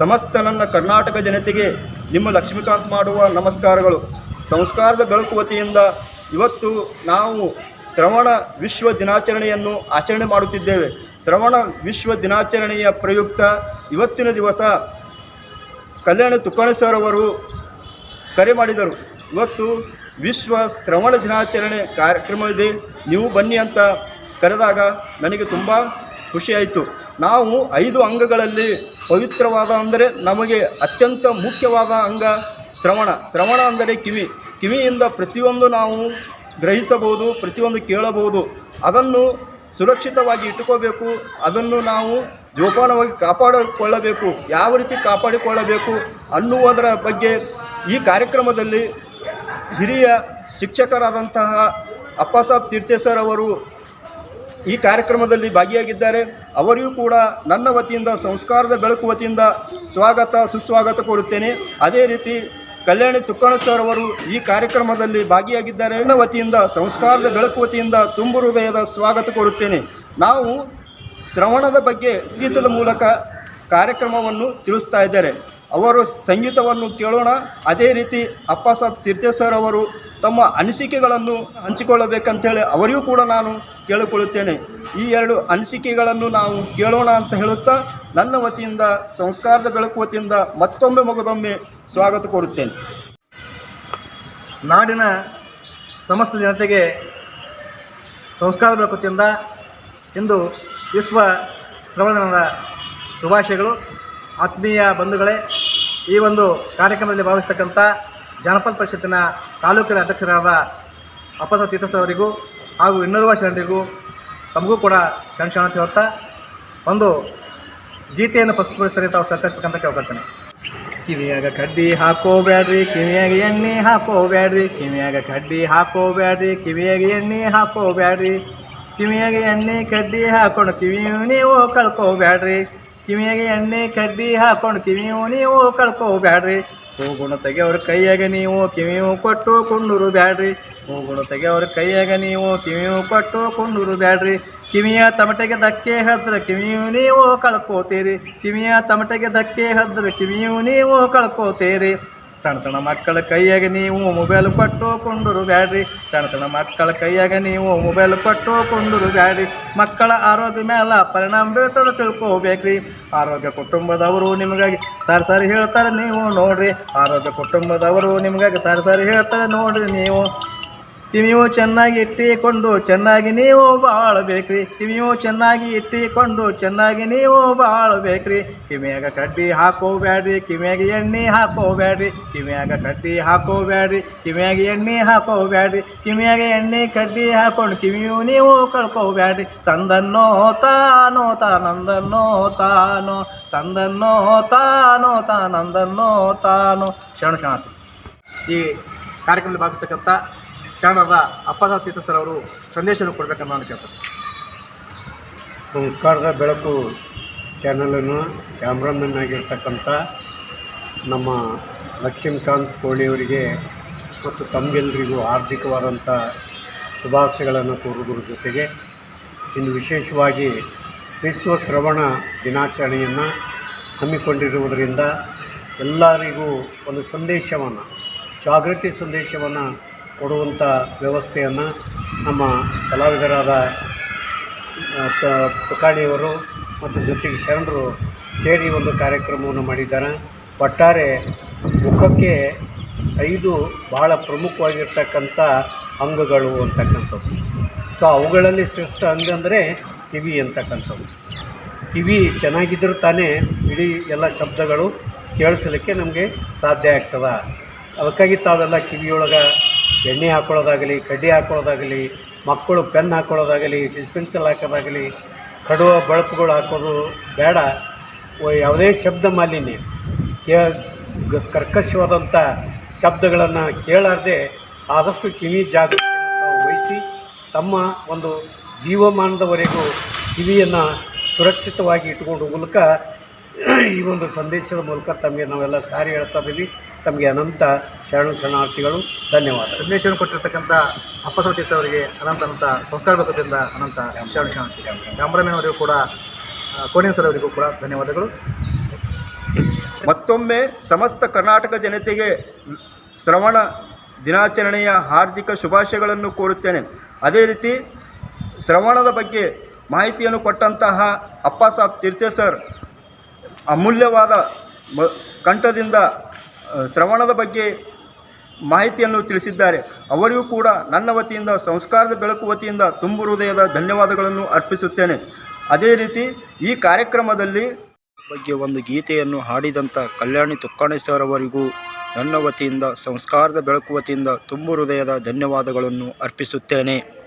ಸಮಸ್ತ ನನ್ನ ಕರ್ನಾಟಕ ಜನತೆಗೆ ನಿಮ್ಮ ಲಕ್ಷ್ಮೀಕಾಂತ್ ಮಾಡುವ ನಮಸ್ಕಾರಗಳು. ಸಂಸ್ಕಾರದ ಬೆಳಕು ವತಿಯಿಂದ ಇವತ್ತು ನಾವು ಶ್ರವಣ ವಿಶ್ವ ದಿನಾಚರಣೆಯನ್ನು ಆಚರಣೆ ಮಾಡುತ್ತಿದ್ದೇವೆ. ಶ್ರವಣ ವಿಶ್ವ ದಿನಾಚರಣೆಯ ಪ್ರಯುಕ್ತ ಇವತ್ತಿನ ದಿವಸ ಕಲ್ಯಾಣ ತುಕ್ಕಣ ಸರ್ ಅವರು ಕರೆ ಮಾಡಿದರು. ಇವತ್ತು ವಿಶ್ವ ಶ್ರವಣ ದಿನಾಚರಣೆ ಕಾರ್ಯಕ್ರಮ ಇದೆ. ನೀವು ಬನ್ನಿ ಅಂತ ಕರೆದಾಗ ನನಗೆ ತುಂಬ ಖುಷಿಯಾಯಿತು. ನಾವು ಐದು ಅಂಗಗಳಲ್ಲಿ ಪವಿತ್ರವಾದ ಅಂದರೆ ನಮಗೆ ಅತ್ಯಂತ ಮುಖ್ಯವಾದ ಅಂಗ ಶ್ರವಣ. ಶ್ರವಣ ಅಂದರೆ ಕಿವಿ. ಕಿವಿಯಿಂದ ಪ್ರತಿಯೊಂದು ನಾವು ಗ್ರಹಿಸಬಹುದು, ಪ್ರತಿಯೊಂದು ಕೇಳಬಹುದು. ಅದನ್ನು ಸುರಕ್ಷಿತವಾಗಿ ಇಟ್ಟುಕೋಬೇಕು. ಅದನ್ನು ನಾವು ಜೋಪಾನವಾಗಿ ಕಾಪಾಡಿಕೊಳ್ಳಬೇಕು. ಯಾವ ರೀತಿ ಕಾಪಾಡಿಕೊಳ್ಳಬೇಕು ಅನ್ನುವುದರ ಬಗ್ಗೆ ಈ ಕಾರ್ಯಕ್ರಮದಲ್ಲಿ ಹಿರಿಯ ಶಿಕ್ಷಕರಾದಂತಹ ಅಪ್ಪಸಾಬ್ ತೀರ್ಥೆ ಸರ್ ಅವರು ಈ ಕಾರ್ಯಕ್ರಮದಲ್ಲಿ ಭಾಗಿಯಾಗಿದ್ದಾರೆ. ಅವರಿಗೂ ಕೂಡ ನನ್ನ ವತಿಯಿಂದ, ಸಂಸ್ಕಾರದ ಬೆಳಕು ವತಿಯಿಂದ ಸ್ವಾಗತ, ಸುಸ್ವಾಗತ ಕೋರುತ್ತೇನೆ. ಅದೇ ರೀತಿ ಕಲ್ಯಾಣಿ ತುಕ್ಕಣ ಸರ್ ಅವರು ಈ ಕಾರ್ಯಕ್ರಮದಲ್ಲಿ ಭಾಗಿಯಾಗಿದ್ದಾರೆ. ನನ್ನ ವತಿಯಿಂದ, ಸಂಸ್ಕಾರದ ಬೆಳಕು ವತಿಯಿಂದ ತುಂಬು ಹೃದಯದ ಸ್ವಾಗತ ಕೋರುತ್ತೇನೆ. ನಾವು ಶ್ರವಣದ ಬಗ್ಗೆ ಗೀತದ ಮೂಲಕ ಕಾರ್ಯಕ್ರಮವನ್ನು ತಿಳಿಸ್ತಾ ಇದ್ದಾರೆ ಅವರು ಸಂಗೀತವನ್ನು ಕೇಳೋಣ. ಅದೇ ರೀತಿ ಅಪ್ಪ ಸಾಬ್ ತೀರ್ಥೇಶ್ವರ್ ಅವರು ತಮ್ಮ ಅನಿಸಿಕೆಗಳನ್ನು ಹಂಚಿಕೊಳ್ಳಬೇಕಂತೇಳಿ ಅವರಿಗೂ ಕೂಡ ನಾನು ಕೇಳಿಕೊಳ್ಳುತ್ತೇನೆ. ಈ ಎರಡು ಅನಿಸಿಕೆಗಳನ್ನು ನಾವು ಕೇಳೋಣ ಅಂತ ಹೇಳುತ್ತಾ ನನ್ನ ವತಿಯಿಂದ, ಸಂಸ್ಕಾರದ ಬೆಳಕು ವತಿಯಿಂದ ಮತ್ತೊಮ್ಮೆ ಮಗದೊಮ್ಮೆ ಸ್ವಾಗತ ಕೋರುತ್ತೇನೆ. ನಾಡಿನ ಸಮಸ್ತ ಜನತೆಗೆ ಸಂಸ್ಕಾರ ಬೆಳಕುತ್ತಿಯಿಂದ ಇಂದು ವಿಶ್ವ ಶ್ರವಣನ ದಿನದ ಶುಭಾಶಯಗಳು. ಆತ್ಮೀಯ ಬಂಧುಗಳೇ ಈ ಒಂದು ಕಾರ್ಯಕ್ರಮದಲ್ಲಿ ಭಾವಿಸ್ತಕ್ಕಂಥ ಜಾನಪದ ಪರಿಷತ್ತಿನ ತಾಲೂಕಿನ ಅಧ್ಯಕ್ಷರಾದ ಅಪ್ಪಸ ತೀರ್ಥಸ್ಥರವರಿಗೂ ಹಾಗೂ ಇನ್ನೋರ್ವ ಶರಣರಿಗೂ ತಮಗೂ ಕೂಡ ಶರಣ ಶರಣ ಹೊತ್ತ ಒಂದು ಗೀತೆಯನ್ನು ಪ್ರಸ್ತುತಪಡಿಸ್ತಾರೆ ತಾವು ಸಂಕರಿಸ್ಬೇಕಂತ ಕೇಳ್ಕೊಳ್ತೇನೆ. ಕಿವಿಯಾಗ ಕಡ್ಡಿ ಹಾಕೋಬ್ಯಾಡ್ರಿ, ಕಿವಿಯಾಗ ಎಣ್ಣೆ ಹಾಕೋಬ್ಯಾಡ್ರಿ, ಕಿವಿಯಾಗ ಕಡ್ಡಿ ಹಾಕೋಬ್ಯಾಡ್ರಿ, ಕಿವಿಯಾಗ ಎಣ್ಣೆ ಹಾಕೋಬ್ಯಾಡ್ರಿ, ಕಿವಿಯಾಗ ಎಣ್ಣೆ ಕಡ್ಡಿ ಹಾಕೊಂಡು ಕಿವಿಯೂ ನೀವು ಕಳ್ಕೋಬ್ಯಾಡ್ರಿ. ಕಿವಿಯಾಗ ಎಣ್ಣೆ ಕಡ್ಡಿ ಹಾಕೊಂಡು ಕಿವಿಯು ನೀವು ಕಳ್ಕೋಬ್ಯಾಡ್ರಿ. ಹೋಗುಣ ತೆಗೆಯವ್ರ ಕೈಯಾಗ ನೀವು ಕಿವಿಯು ಕೊಟ್ಟು ಕುಂಡೂರು ಬ್ಯಾಡ್ರಿ ಹೋಗುಣ ತೆಗೆಯವ್ರ ಕೈಯಾಗ ನೀವು ಕಿವಿಯು ಕೊಟ್ಟು ಕುಂಡೂರು ಬ್ಯಾಡ್ರಿ ಕಿವಿಯ ತಮಟೆಗೆ ಧಕ್ಕೆ ಹದ್ರ ಕಿವಿಯು ನೀವು ಕಳ್ಕೋತೀರಿ. ಕಿವಿಯ ತಮಟೆಗೆ ಧಕ್ಕೆ ಹದ್ರ ಕಿವಿಯು ನೀವು ಕಳ್ಕೋತೀರಿ. ಸಣ್ಣ ಸಣ್ಣ ಮಕ್ಕಳ ಕೈಯಾಗ ನೀವು ಮೊಬೈಲ್ ಕೊಟ್ಟು ಕೊಂಡರು ಬ್ಯಾಡ್ರಿ. ಸಣ್ಣ ಸಣ್ಣ ಮಕ್ಕಳ ಕೈಯಾಗ ನೀವು ಮೊಬೈಲ್ ಕೊಟ್ಟು ಕೊಂಡರು ಬ್ಯಾಡ್ರಿ. ಮಕ್ಕಳ ಆರೋಗ್ಯ ಮೇಲೆ ಪರಿಣಾಮ ಬೀಳ್ತದೆ ತಿಳ್ಕೋಬೇಕ್ರಿ. ಆರೋಗ್ಯ ಕುಟುಂಬದವರು ನಿಮಗಾಗಿ ಸಾರಿ ಸಾರಿ ಹೇಳ್ತಾರೆ ನೀವು ನೋಡ್ರಿ. ಆರೋಗ್ಯ ಕುಟುಂಬದವರು ನಿಮಗಾಗಿ ಸಾರಿ ಸಾರಿ ಹೇಳ್ತಾರೆ ನೋಡ್ರಿ ನೀವು. ಕಿವಿಯು ಚೆನ್ನಾಗಿ ಇಟ್ಟಿಕೊಂಡು ಚೆನ್ನಾಗಿ ನೀವು ಬಾಳಬೇಕ್ರಿ. ಕಿವಿಯು ಚೆನ್ನಾಗಿ ಇಟ್ಟಿಕೊಂಡು ಚೆನ್ನಾಗಿ ನೀವು ಬಾಳಬೇಕ್ರಿ. ಕಿವಿಯಾಗ ಕಡ್ಡಿ ಹಾಕೋಬೇಡ್ರಿ, ಕಿವಿಯಾಗ ಎಣ್ಣೆ ಹಾಕೋಬೇಡ್ರಿ, ಕಿವಿಯಾಗ ಕಡ್ಡಿ ಹಾಕೋಬೇಡ್ರಿ, ಕಿವಿಯಾಗ ಎಣ್ಣೆ ಹಾಕೋಬೇಡ್ರಿ, ಕಿವಿಯಾಗ ಎಣ್ಣೆ ಕಡ್ಡಿ ಹಾಕೊಂಡು ಕಿವಿಯು ನೀವು ಕಳ್ಕೋಬೇಡ್ರಿ. ತಂದನ್ನೋ ತಾನೋ ತಾನಂದನ್ನೋ ತಾನೋ, ತಂದನ್ನೋ ತಾನೋ ತಾನಂದನ್ನೋ ತಾನೋ. ಕ್ಷಣ ಶರಣಾರ್ಥಿ ಈ ಕಾರ್ಯಕ್ರಮದಲ್ಲಿ ಭಾಗಿಸ್ತಕ್ಕಂಥ ಶರಣದ ಅಪ್ಪದ ತೀರ್ಥ ಸರ್ ಅವರು ಸಂದೇಶವನ್ನು ಕೊಡ್ಬೇಕಂತ ನಾನು ಕೇಳ್ತಾರೆ ಸಂಸ್ಕಾರದ ಬೆಳಕು ಚಾನಲನ್ನು ಕ್ಯಾಮ್ರಾಮನ್ ಆಗಿರ್ತಕ್ಕಂಥ ನಮ್ಮ ಲಕ್ಷ್ಮೀಕಾಂತ್ ಕೋಳಿಯವರಿಗೆ ಮತ್ತು ತಮಗೆಲ್ಲರಿಗೂ ಆರ್ಥಿಕವಾದಂಥ ಶುಭಾಶಯಗಳನ್ನು ಕೋರುವುದರ ಜೊತೆಗೆ ಇನ್ನು ವಿಶೇಷವಾಗಿ ವಿಶ್ವ ಶ್ರವಣ ದಿನಾಚರಣೆಯನ್ನು ಹಮ್ಮಿಕೊಂಡಿರುವುದರಿಂದ ಎಲ್ಲರಿಗೂ ಒಂದು ಸಂದೇಶವನ್ನು, ಜಾಗೃತಿ ಸಂದೇಶವನ್ನು ಕೊಡುವಂಥ ವ್ಯವಸ್ಥೆಯನ್ನು ನಮ್ಮ ಕಲಾವಿದರಾದ ಪುಕಾಣಿಯವರು ಮತ್ತು ಜೊತೆಗೆ ಶರಣರು ಸೇರಿ ಒಂದು ಕಾರ್ಯಕ್ರಮವನ್ನು ಮಾಡಿದ್ದಾರೆ. ಒಟ್ಟಾರೆ ಮುಖಕ್ಕೆ ಐದು ಬಹಳ ಪ್ರಮುಖವಾಗಿರ್ತಕ್ಕಂಥ ಅಂಗಗಳು ಅಂತಕ್ಕಂಥದ್ದು. ಸೊ, ಅವುಗಳಲ್ಲಿ ಶ್ರೇಷ್ಠ ಅಂಗ ಅಂದರೆ ಕಿವಿ ಅಂತಕ್ಕಂಥದ್ದು. ಕಿವಿ ಚೆನ್ನಾಗಿದ್ದರೂ ತಾನೇ ಇಡೀ ಎಲ್ಲ ಶಬ್ದಗಳು ಕೇಳಿಸಲಿಕ್ಕೆ ನಮಗೆ ಸಾಧ್ಯ ಆಗ್ತದೆ. ಅದಕ್ಕಾಗಿ ತಾವೆಲ್ಲ ಕಿವಿಯೊಳಗೆ ಎಣ್ಣೆ ಹಾಕೊಳ್ಳೋದಾಗಲಿ, ಕಡ್ಡಿ ಹಾಕೊಳ್ಳೋದಾಗಲಿ, ಮಕ್ಕಳು ಪೆನ್ ಹಾಕೊಳ್ಳೋದಾಗಲಿ ಪೆನ್ಸಿಲ್ ಹಾಕೋದಾಗಲಿ, ಕಡುವ ಬಳಪುಗಳು ಹಾಕೋದು ಬೇಡ. ಯಾವುದೇ ಶಬ್ದ ಮಾಲಿನ್ಯ. ಕೇ ಕರ್ಕಶವಾದಂಥ ಶಬ್ದಗಳನ್ನು ಕೇಳಾರ್ದೆ ಆದಷ್ಟು ಕಿವಿ ಜಾಗೃತಿ ವಹಿಸಿ ತಮ್ಮ ಒಂದು ಜೀವಮಾನದವರೆಗೂ ಕಿವಿಯನ್ನು ಸುರಕ್ಷಿತವಾಗಿ ಇಟ್ಕೊಂಡು ಮೂಲಕ ಈ ಒಂದು ಸಂದೇಶದ ಮೂಲಕ ತಮಗೆ ನಾವೆಲ್ಲ ಸಾರಿ ಹೇಳ್ತಾ ಇದ್ದೀವಿ. ತಮಗೆ ಅನಂತ ಶರಣ ಶರಣಾರ್ಥಿಗಳು ಧನ್ಯವಾದ ಸಂದೇಶವನ್ನು ಕೊಟ್ಟಿರ್ತಕ್ಕಂಥ ಅಪ್ಪಸ ತೀರ್ಥವರಿಗೆ ಅನಂತ ಅನಂತ ಸಂಸ್ಕಾರ ಬೇಕದಿಂದ ಅನಂತ ಶರಣ ಶರಣಾರ್ಥಿ ಕ್ಯಾಮ್ರಾಮನ್ ಅವರಿಗೂ ಕೂಡ ಕೋಣೆ ಕೋಡಿನ್ ಸರ್ ಅವರಿಗೂ ಕೂಡ ಧನ್ಯವಾದಗಳು. ಮತ್ತೊಮ್ಮೆ ಸಮಸ್ತ ಕರ್ನಾಟಕ ಜನತೆಗೆ ಶ್ರವಣ ದಿನಾಚರಣೆಯ ಹಾರ್ದಿಕ ಶುಭಾಶಯಗಳನ್ನು ಕೋರುತ್ತೇನೆ. ಅದೇ ರೀತಿ ಶ್ರವಣದ ಬಗ್ಗೆ ಮಾಹಿತಿಯನ್ನು ಕೊಟ್ಟಂತಹ ಅಪ್ಪ ಸಾಬ್ ತೀರ್ಥೇಶ್ವರ್ ಸರ್ ಅಮೂಲ್ಯವಾದ ಮ ಕಂಠದಿಂದ ಶ್ರವಣದ ಬಗ್ಗೆ ಮಾಹಿತಿಯನ್ನು ತಿಳಿಸಿದ್ದಾರೆ. ಅವರಿಗೂ ಕೂಡ ನನ್ನ ವತಿಯಿಂದ, ಸಂಸ್ಕಾರದ ಬೆಳಕು ವತಿಯಿಂದ ತುಂಬು ಹೃದಯದ ಧನ್ಯವಾದಗಳನ್ನು ಅರ್ಪಿಸುತ್ತೇನೆ. ಅದೇ ರೀತಿ ಈ ಕಾರ್ಯಕ್ರಮದಲ್ಲಿ ಬಗ್ಗೆ ಒಂದು ಗೀತೆಯನ್ನು ಹಾಡಿದಂಥ ಕಲ್ಯಾಣಿ ತುಕ್ಕಾಣಿ ಸರ್ ಅವರಿಗೂ ನನ್ನ ವತಿಯಿಂದ, ಸಂಸ್ಕಾರದ ಬೆಳಕು ವತಿಯಿಂದ ತುಂಬು ಹೃದಯದ ಧನ್ಯವಾದಗಳನ್ನು ಅರ್ಪಿಸುತ್ತೇನೆ.